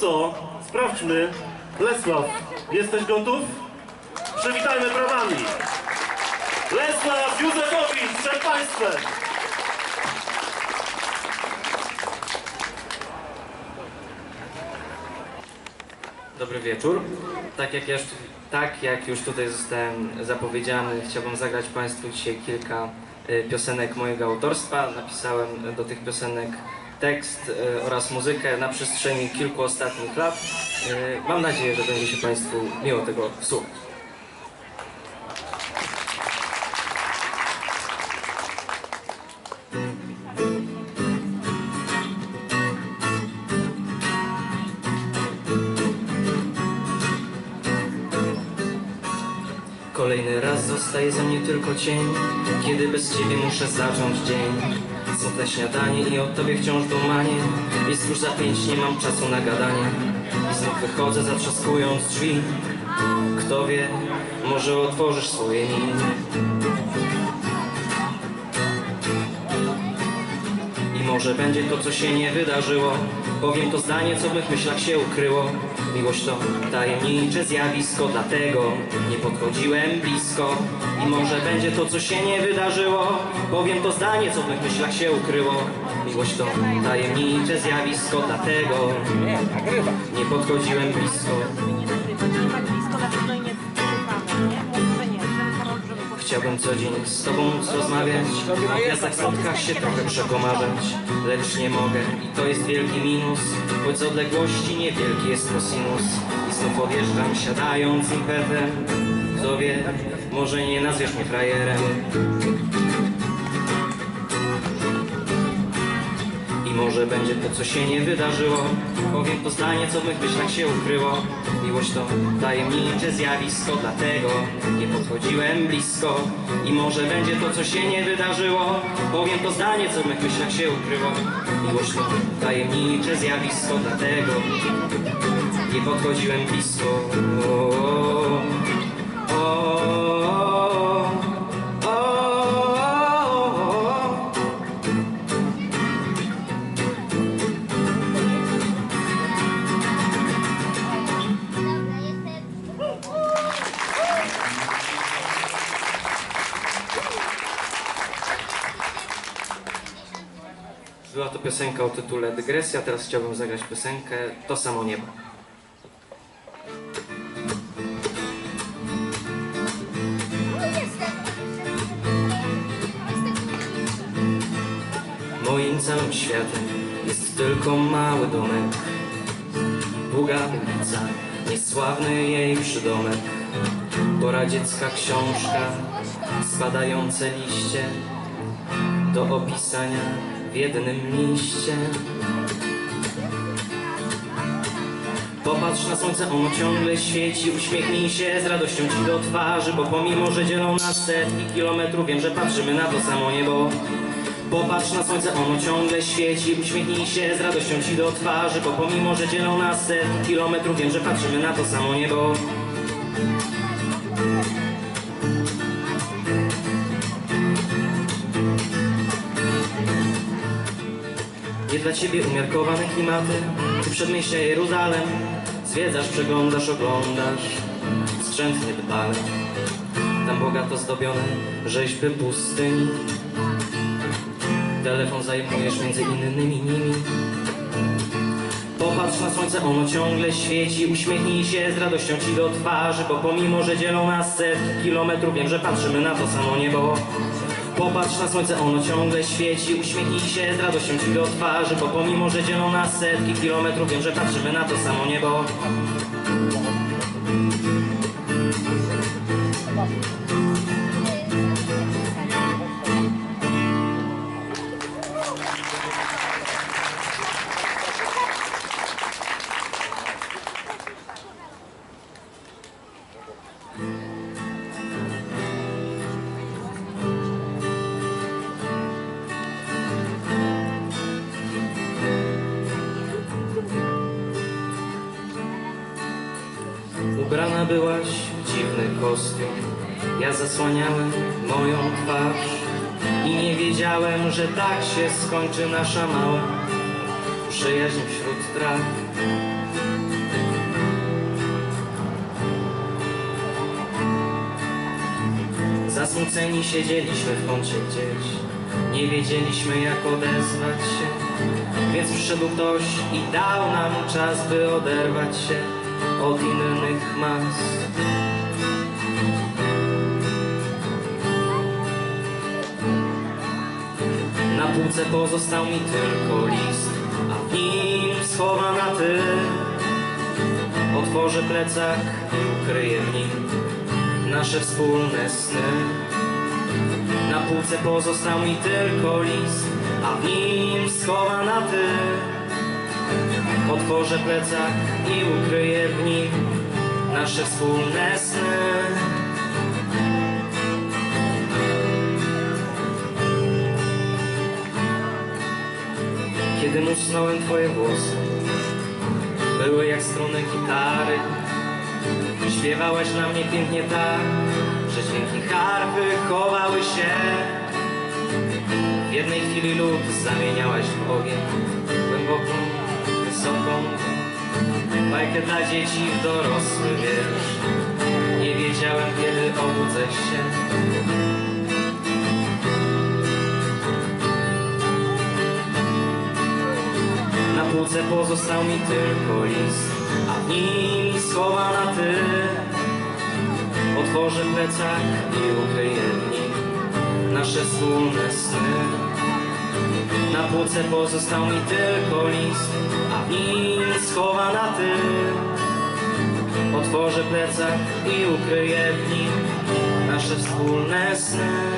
co? Sprawdźmy. Lesław, jesteś gotów? Przywitajmy brawami. Lesław Józefowicz przed Państwem. Dobry wieczór. Tak jak, już, tak jak już tutaj zostałem zapowiedziany, chciałbym zagrać Państwu dzisiaj kilka y, piosenek mojego autorstwa. Napisałem do tych piosenek tekst y, oraz muzykę na przestrzeni kilku ostatnich lat. Y, Mam nadzieję, że będzie się Państwu miło tego słuchać. Kolejny raz zostaje ze mnie tylko cień Kiedy bez ciebie muszę zacząć dzień Smutne śniadanie i o tobie wciąż dumanie. Jest już za pięć, nie mam czasu na gadanie. I znów wychodzę zatrzaskując drzwi. Kto wie, może otworzysz swoje mi I może będzie to, co się nie wydarzyło Powiem to zdanie, co w mych myślach się ukryło Miłość to tajemnicze zjawisko Dlatego nie podchodziłem blisko. I może będzie to, co się nie wydarzyło Powiem to zdanie, co w mych myślach się ukryło Miłość to tajemnicze zjawisko Dlatego nie podchodziłem blisko Chciałbym co dzień z tobą rozmawiać. O gwiazdach, spotkach się trochę przekomarzać Lecz nie mogę. I to jest wielki minus Choć z odległości niewielki jest kosinus I znów odjeżdżam siadając impetem. Kto wie, może nie nazwiesz mnie frajerem. I może będzie to, co się nie wydarzyło. Powiem to zdanie, co w mych myślach się ukryło Miłość to tajemnicze zjawisko Dlatego nie podchodziłem blisko. I może będzie to, co się nie wydarzyło Powiem to zdanie, co w mych myślach się ukryło. Miłość to tajemnicze zjawisko Dlatego nie podchodziłem blisko. O, o, o, piosenka o tytule Dygresja, teraz chciałbym zagrać piosenkę To samo niebo. Moim całym światem jest tylko mały domek. Długa ulica, niesławny jej przydomek. Poradziecka książka, spadające liście Do opisania jednym liście Popatrz na słońce, ono ciągle świeci. Uśmiechnij się z radością ci do twarzy Bo pomimo, że dzielą nas setki kilometrów Wiem, że patrzymy na to samo niebo. Popatrz na słońce, ono ciągle świeci. Uśmiechnij się z radością ci do twarzy Bo pomimo, że dzielą nas setki kilometrów Wiem, że patrzymy na to samo niebo Nie dla ciebie umiarkowane klimaty. Ty przedmieścia Jeruzalem Zwiedzasz, przeglądasz, oglądasz. Skrzętnie dbale Tam bogato zdobione rzeźby pustyni. Telefon zajmujesz między innymi nimi. Popatrz na słońce, ono ciągle świeci. Uśmiechnij się z radością ci do twarzy Bo pomimo, że dzielą nas setki kilometrów Wiem, że patrzymy na to samo niebo Popatrz na słońce, ono ciągle świeci. Uśmiechnij się z radością ci do twarzy Bo pomimo, że dzielą nas setki kilometrów Wiem, że patrzymy na to samo niebo Magia zasłaniały moją twarz I nie wiedziałem, że tak się skończy nasza mała Przyjaźń wśród traw Zasmuceni siedzieliśmy w kącie gdzieś Nie wiedzieliśmy jak odezwać się. Więc przyszedł ktoś i dał nam czas, by oderwać się od innych mas. Półce pozostał mi tylko list A w nim schowana ty. Otworzę plecak i ukryję w nim Nasze wspólne sny. Na półce pozostał mi tylko list A w nim schowana ty. Otworzę plecak i ukryję w nim Nasze wspólne sny Kiedy musnąłem twoje włosy. Były jak struny gitary. Śpiewałaś na mnie pięknie tak Że dźwięki harfy chowały się. W jednej chwili lód zamieniałaś w ogień Głęboką, wysoką Bajkę dla dzieci w dorosły wiersz. Nie wiedziałem kiedy obudzę się półce pozostał mi tylko list A w nim schowana ty. Otworzę plecak i ukryję w nim Nasze wspólne sny. Na półce pozostał mi tylko list A w nim schowana ty. Otworzę plecak i ukryję w nim Nasze wspólne sny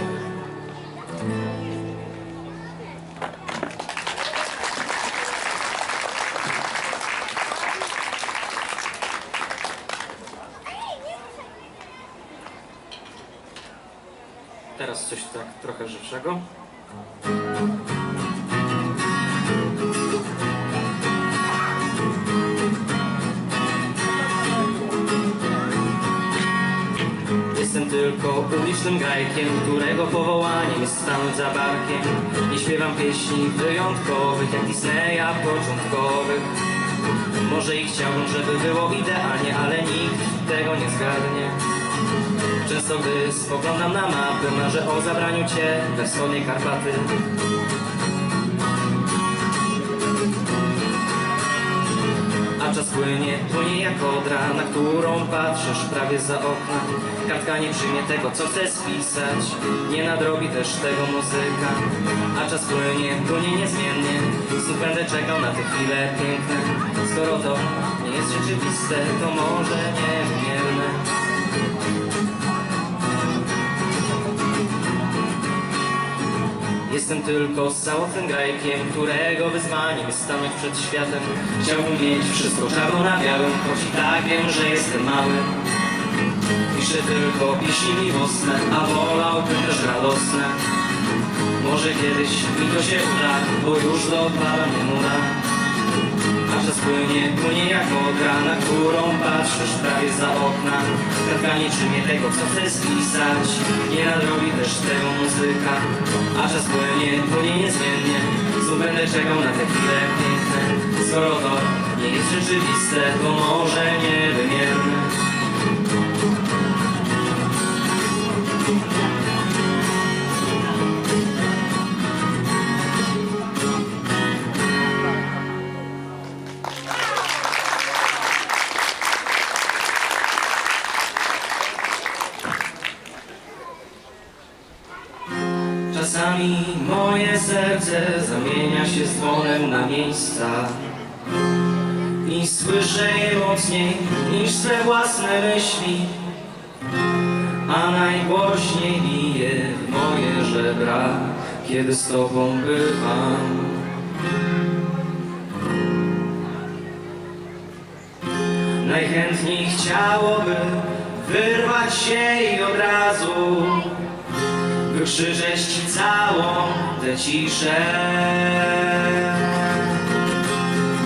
Teraz coś tak trochę żywszego. Jestem tylko ulicznym grajkiem, którego powołaniem jest stanąć za barkiem. Nie śpiewam pieśni wyjątkowych, jak Disneya początkowych. Może i chciałbym, żeby było idealnie, ale nikt tego nie zgadnie. Często gdy spoglądam na mapy Marzę o zabraniu cię we wschodnie Karpaty. A czas płynie, płynie jak odra Na którą patrzysz prawie za okna. Kartka nie przyjmie tego, co chcę spisać Nie nadrobi też tego muzyka. A czas płynie, płynie niezmiennie Znów będę czekał na te chwile piękne. Skoro to nie jest rzeczywiste To może niewymierne Jestem tylko samotnym grajkiem, którego wyzwaniem jest stanąć przed światem. Chciałbym mieć wszystko czarno na białym, choć i tak wiem, że jestem mały. Piszę tylko pieśni miłosne, a wolałbym też radosne. Może kiedyś mi to się uda, bo już dopada mnie nuda. A czas płynie, jak odra, na którą patrzysz prawie za okna. Kratka nie czymie tego, co chcę spisać, nie nadrobi też tego muzyka. A czas płynie, płynie niezmiennie, znów będę czekał na te chwile piękne. Skoro to nie jest rzeczywiste, to może niewymierne. Zamienia się z dzwonem na miejsca. I słyszę je mocniej niż swe własne myśli A najgłośniej bije w moje żebra, kiedy z tobą bywam. Najchętniej chciałoby wyrwać się i od razu ci całą tę ciszę.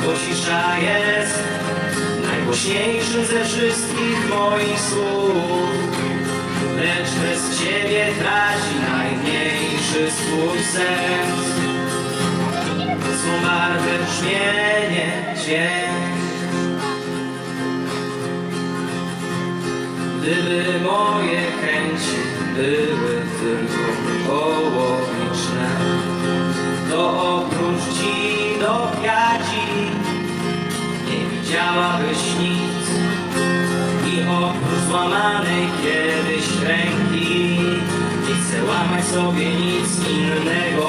Bo cisza jest najgłośniejszym ze wszystkich moich słów, lecz bez ciebie traci najmniejszy swój sens. Barwę, brzmienie, dźwięk. Gdyby moje chęci były tylko nie widziałabyś nic i oprócz złamanej kiedyś ręki nie chcę łamać sobie nic innego.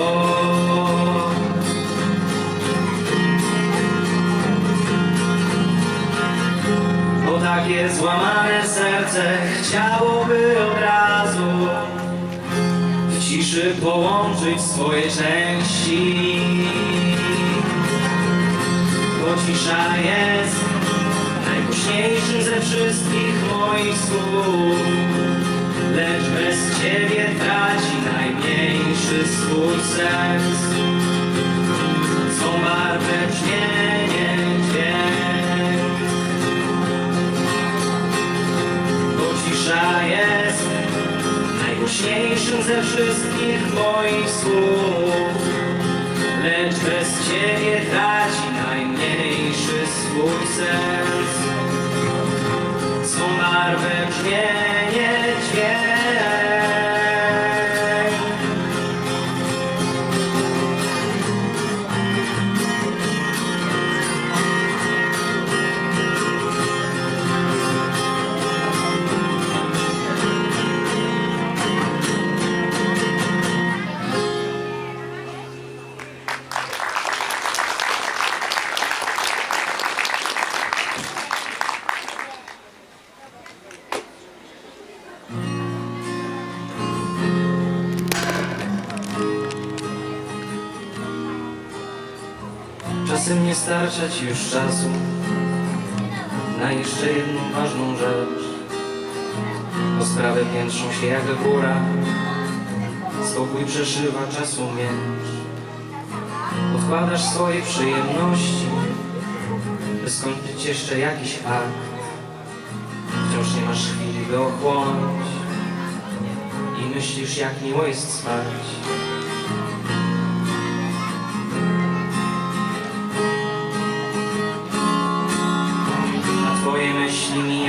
Bo takie złamane serce chciałoby od razu w ciszy połączyć swoje części. Cisza jest najgłośniejszym ze wszystkich moich słów, lecz bez ciebie traci najmniejszy swój sens. Swą barwę brzmienie dźwięk. Bo cisza jest najgłośniejszym ze wszystkich moich słów, lecz bez ciebie traci swój sens. Swą barwę brzmienie dźwięk. Czasem nie starcza ci już czasu na jeszcze jedną ważną rzecz. Bo sprawy piętrzą się jak góra, spokój przeszywa czasu miecz. Odkładasz swoje przyjemności, by skończyć jeszcze jakiś akt. Wciąż nie masz chwili, by ochłonąć i myślisz, jak miło jest spać.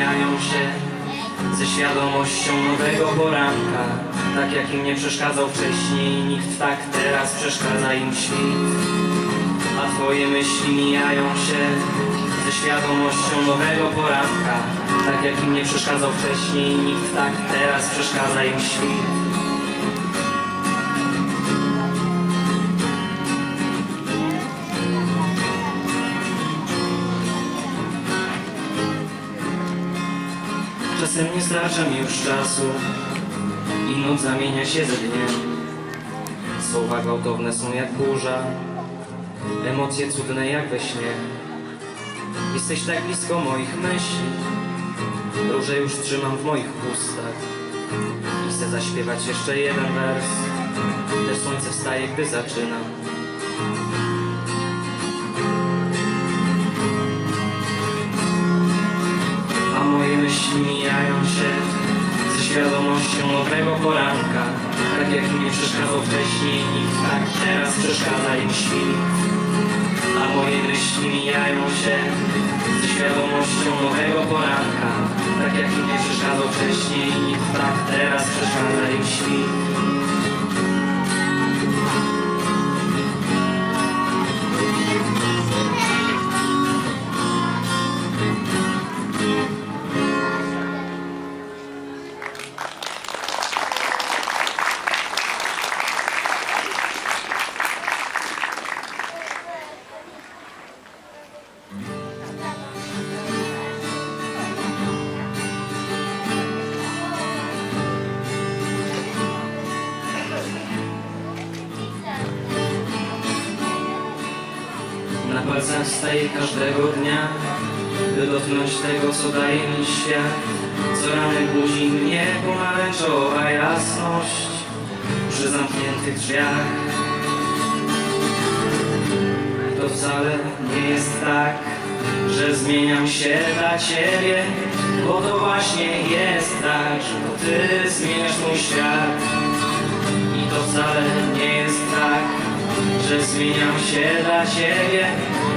Mijają się ze świadomością nowego poranka. Tak jak im nie przeszkadzał wcześniej, nikt tak teraz przeszkadza im świt. A twoje myśli mijają się ze świadomością nowego poranka. Tak jak im nie przeszkadzał wcześniej, nikt tak teraz przeszkadza im świt. Czasem nie mi już czasu i noc zamienia się ze dniem. Słowa gwałtowne są jak burza, emocje cudne jak we śnie. Jesteś tak blisko moich myśli, róże już trzymam w moich ustach. I chcę zaśpiewać jeszcze jeden wers, lecz słońce wstaje, gdy zaczynam. Myśli mijają się ze świadomością nowego poranka. Tak jak mi przeszkadzał wcześniej, nikt tak teraz przeszkadza im świt. A moje myśli mijają się ze świadomością nowego poranka. Tak jak mi przeszkadzał wcześniej, nikt tak teraz przeszkadza im świt. Każdego dnia, by dotknąć tego, co daje mi świat. Co rany budzi mnie pomarańczowa jasność przy zamkniętych drzwiach. To wcale nie jest tak, że zmieniam się dla Ciebie, bo to właśnie jest tak, że to Ty zmieniasz mój świat. I to wcale nie jest tak, że zmieniam się dla Ciebie,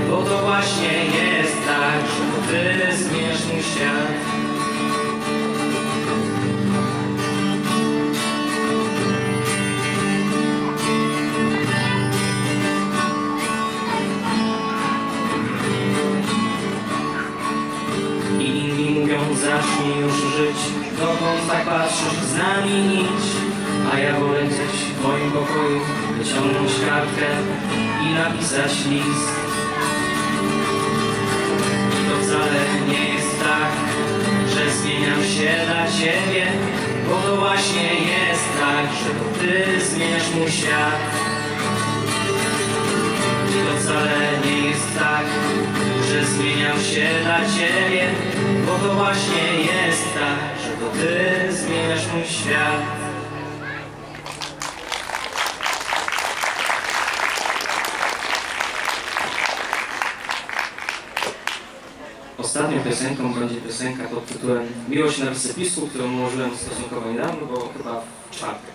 bo to właśnie jest tak, ty zmierz mój świat. Zacznij już żyć. Dokąd tak patrzysz, z nami A ja wolę gdzieś w moim pokoju Wyciągnąć kartkę i napisać list. Ciebie Bo to właśnie jest tak Że to ty zmieniasz mój świat i to wcale nie jest tak, że zmieniam się dla ciebie, bo to właśnie jest tak, że to ty zmieniasz mój świat. Piosenką będzie piosenka pod tytułem Miłość na wysypisku, którą ułożyłem stosunkowo niedawno, bo chyba w czwartek.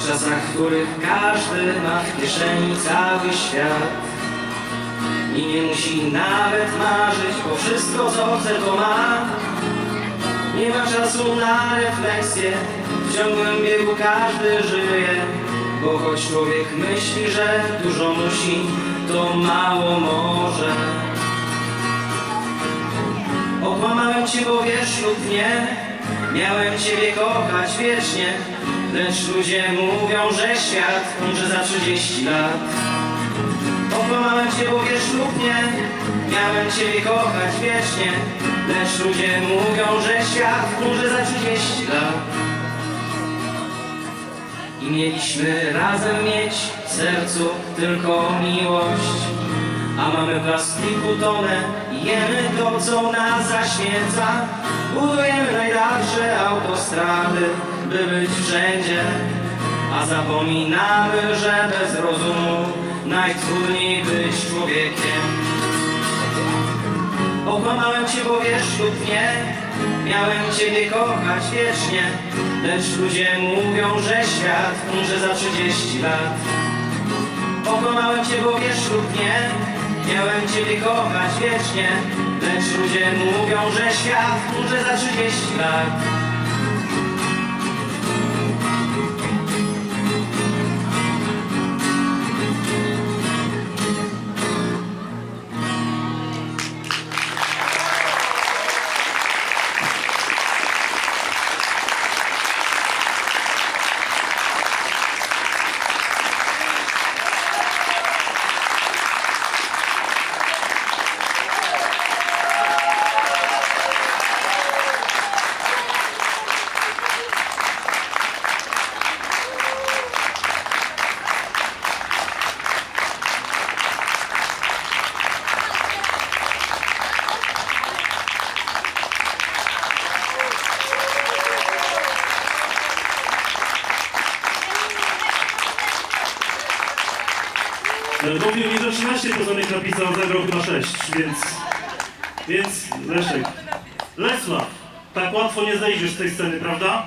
W czasach, w których każdy ma w kieszeni cały świat I nie musi nawet marzyć, bo wszystko co chce to ma. Nie ma czasu na refleksję, w ciągłym biegu każdy żyje. Bo choć człowiek myśli, że dużo musi, to mało może. Okłamałem cię, bo wiesz lub nie. Miałem ciebie kochać wiecznie. Lecz ludzie mówią, że świat umrze za 30 lat Okłamałem cię, bo wiesz lub nie Miałem ciebie kochać wiecznie Lecz ludzie mówią, że świat umrze za 30 lat. I mieliśmy razem mieć w sercu tylko miłość a mamy plastiku tonę jemy to, co nas zaśmieca. Budujemy najdalsze autostrady, by być wszędzie A zapominamy, że bez rozumu najtrudniej być człowiekiem. Okłamałem cię, bo wiesz lub nie. Miałem ciebie kochać wiecznie. Lecz ludzie mówią, że świat umrze za 30 lat. Pokonałem cię, bo wiesz lub nie. Miałem ciebie kochać wiecznie. Lecz ludzie mówią, że świat umrze za 30 lat Mówił mi, że 13 piosenek napisał, zagrał chyba 6, więc... Więc, Leszek... Lesław, tak łatwo nie zejdziesz z tej sceny, prawda?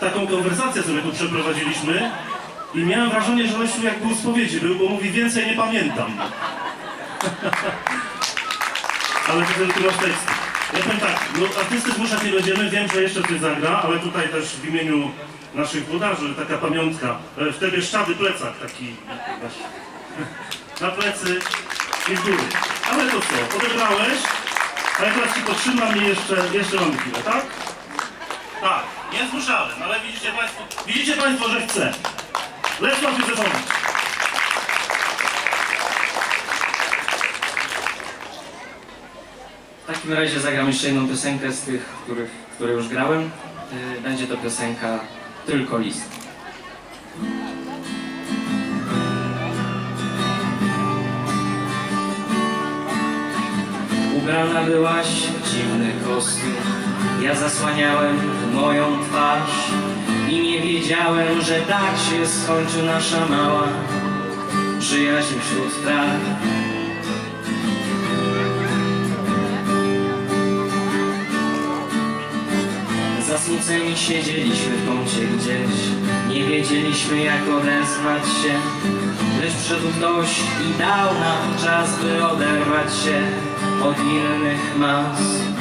Taką konwersację sobie tu przeprowadziliśmy i miałem wrażenie, że Lesiu jak był w spowiedzi był, bo mówi więcej nie pamiętam. ale widzę, że ty masz tekst. Ja powiem tak, no artysty zmuszać nie będziemy, wiem, że jeszcze coś zagra, ale tutaj też w imieniu naszych włodarzy taka pamiątka. E, W tebie szczady plecak taki na plecy i w górę. Ale to co, odebrałeś, a ja teraz ci potrzymam i jeszcze, jeszcze mam chwilę, tak? Tak, nie zmuszałem, ale widzicie Państwo, widzicie Państwo, że chcę. Lesław Józefowicz. W takim razie zagram jeszcze jedną piosenkę z tych, których, które już grałem. Yy, Będzie to piosenka Tylko list. Ubrana byłaś w dziwny kostium. Ja zasłaniałem moją twarz i nie wiedziałem, że tak się skończy nasza mała Przyjaźń wśród traw Zasmuceni siedzieliśmy w kącie gdzieś. Nie wiedzieliśmy jak odezwać się Lecz przyszedł ktoś i dał nam czas, by oderwać się od innych mas.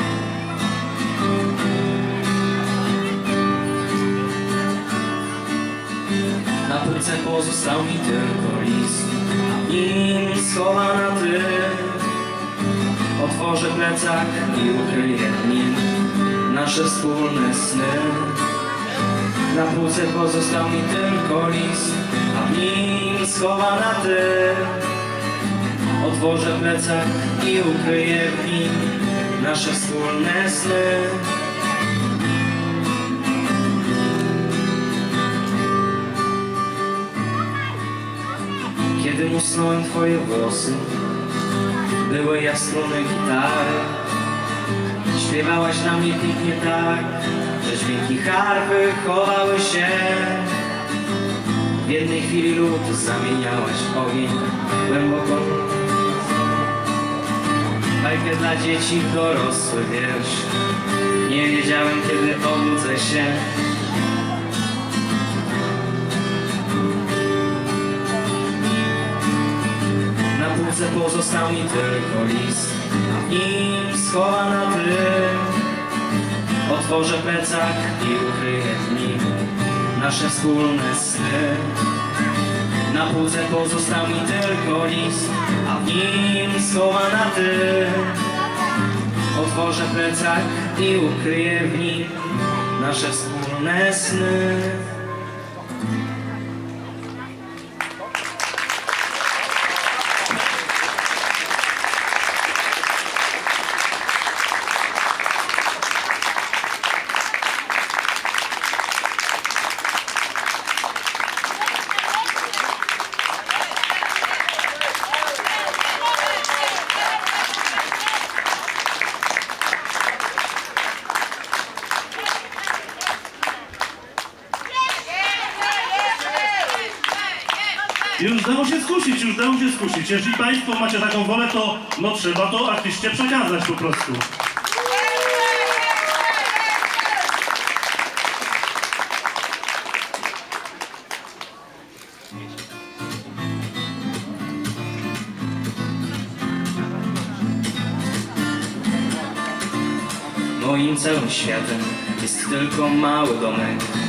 Półce pozostał mi tylko list. Nim schowana ty Otworzę plecak i ukryję w nim Nasze wspólne sny. Na półce pozostał mi tylko list. A w nim schowana ty Otworzę plecak i ukryję w nim Nasze wspólne sny usnąłem twoje włosy. Były jak struny gitary. Śpiewałaś na mnie pięknie tak Że dźwięki harpy chowały się. W jednej chwili lód zamieniałaś w ogień Głęboko Bajkę dla dzieci dorosły wiersz Nie wiedziałem kiedy obudzę się Półce pozostał mi tylko list. A w nim schowana ty Otworzę plecak i ukryję w nim Nasze wspólne sny. Na półce pozostał mi tylko list A w nim schowana ty Otworzę plecak i ukryję w nim Nasze wspólne sny Już dało się skusić, już dało się skusić. Jeżeli Państwo macie taką wolę, to no trzeba to artyście przekazać po prostu. Moim całym światem jest tylko mały domek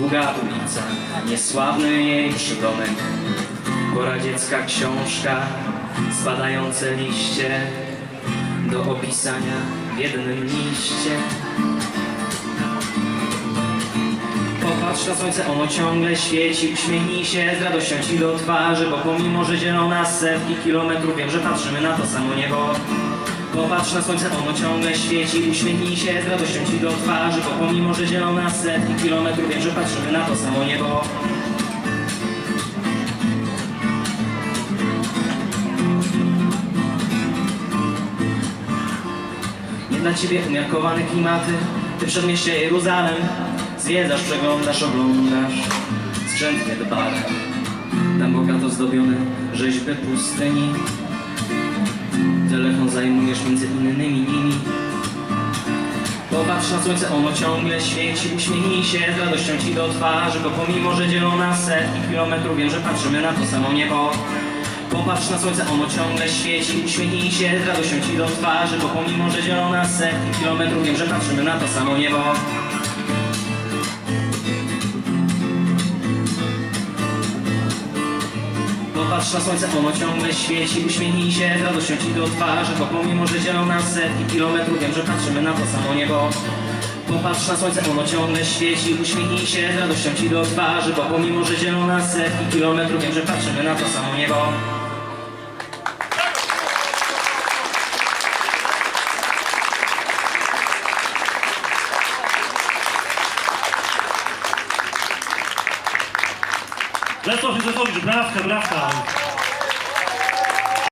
Długa ulica, niesławny jej przydomek. Poradziecka książka, spadające liście Do opisania w jednym liście. Popatrz na słońce, ono ciągle świeci Uśmiechnij się z radością ci do twarzy Bo pomimo, że dzielą nas setki kilometrów Wiem, że patrzymy na to samo niebo Popatrz na słońce, ono ciągle świeci. Uśmiechnij się z radością ci do twarzy Bo pomimo, że dzielą nas setki kilometrów Wiem, że patrzymy na to samo niebo. Nie dla ciebie umiarkowane klimaty Ty przedmieście Jeruzalem Zwiedzasz, przeglądasz, oglądasz Skrzętnie dbane Tam bogato zdobione rzeźby pustyni Telefon zajmujesz między innymi nimi. Popatrz na słońce, ono ciągle świeci Uśmiechnij się z radością ci do twarzy Bo pomimo, że dzielą nas setki kilometrów Wiem, że patrzymy na to samo niebo. Popatrz na słońce, ono ciągle świeci Uśmiechnij się z radością ci do twarzy Bo pomimo, że dzielą nas setki kilometrów Wiem, że patrzymy na to samo niebo Popatrz na słońce, ono ciągle świeci Uśmiechnij się radością ci do twarzy Bo pomimo, że dzielą nas setki kilometrów Wiem, że patrzymy na to samo niebo Popatrz na słońce, ono ciągle świeci Uśmiechnij się radością ci do twarzy Bo pomimo, że dzielą nas setki kilometrów Wiem, że patrzymy na to samo niebo Zesłał Józefowicz, brawka, brawka.